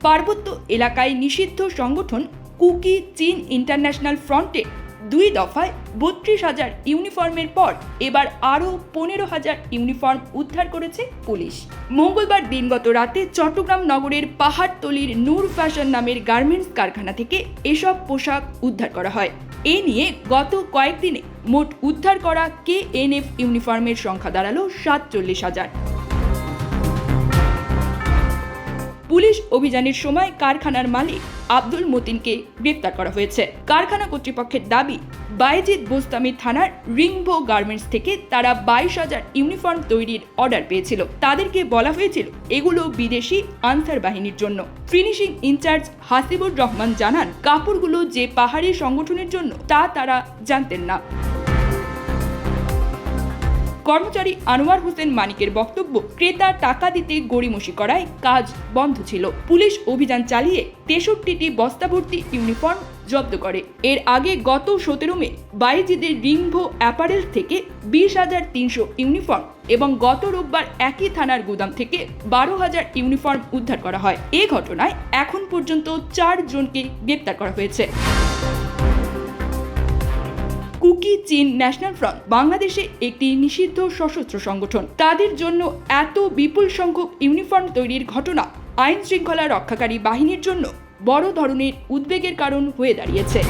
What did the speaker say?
পার্বত্য এলাকায় নিষিদ্ধ সংগঠন কুকি চীন ইন্টারন্যাশনাল ফ্রন্টে দুই দফায় বত্রিশ হাজার ইউনিফর্মের পর এবার আরও পনেরো হাজার ইউনিফর্ম উদ্ধার করেছে পুলিশ। মঙ্গলবার দিনগত রাতে চট্টগ্রাম নগরের পাহাড়তলির নূর ফ্যাশন নামের গার্মেন্টস কারখানা থেকে এসব পোশাক উদ্ধার করা হয়। এ নিয়ে গত কয়েকদিনে মোট উদ্ধার করা কে এন এফ ইউনিফর্মের সংখ্যা দাঁড়াল সাতচল্লিশ হাজার। পুলিশ অভিযানের সময় কারখানার মালিক আব্দুল মতিনকে গ্রেপ্তার করা হয়েছে। কারখানা কর্তৃপক্ষের দাবি বাইজিদ বোস্তামি থানার রিংভো গার্মেন্টস থেকে তারা বাইশ হাজার ইউনিফর্ম তৈরির অর্ডার পেয়েছিল। তাদেরকে বলা হয়েছিল, এগুলো বিদেশি আনসার বাহিনীর জন্য। ফিনিশিং ইনচার্জ হাসিবুর রহমান জানান, কাপড়গুলো যে পাহাড়ি সংগঠনের জন্য তা তারা জানতেন না। কর্মচারী আনোয়ার হোসেন মানিকের বক্তব্য, ক্রেতা টাকা দিতে গড়িমসি করায় কাজ বন্ধ ছিল। পুলিশ অভিযান চালিয়ে তেষট্টিটি বস্তাভর্তি ইউনিফর্ম জব্দ করে। এর আগে গত সতেরো মে বাইজিদের রিংভো অ্যাপারেল থেকে বিশ হাজার তিনশো ইউনিফর্ম এবং গত রোববার একই থানার গুদাম থেকে বারো হাজার ইউনিফর্ম উদ্ধার করা হয়। এ ঘটনায় এখন পর্যন্ত চার জনকে গ্রেপ্তার করা হয়েছে। কুকি চীন ন্যাশনাল ফ্রন্ট বাংলাদেশে একটি নিষিদ্ধ সশস্ত্র সংগঠন। তাদের জন্য এত বিপুল সংখ্যক ইউনিফর্ম তৈরির ঘটনা আইন শৃঙ্খলা রক্ষাকারী বাহিনীর জন্য বড় ধরনের উদ্বেগের কারণ হয়ে দাঁড়িয়েছে।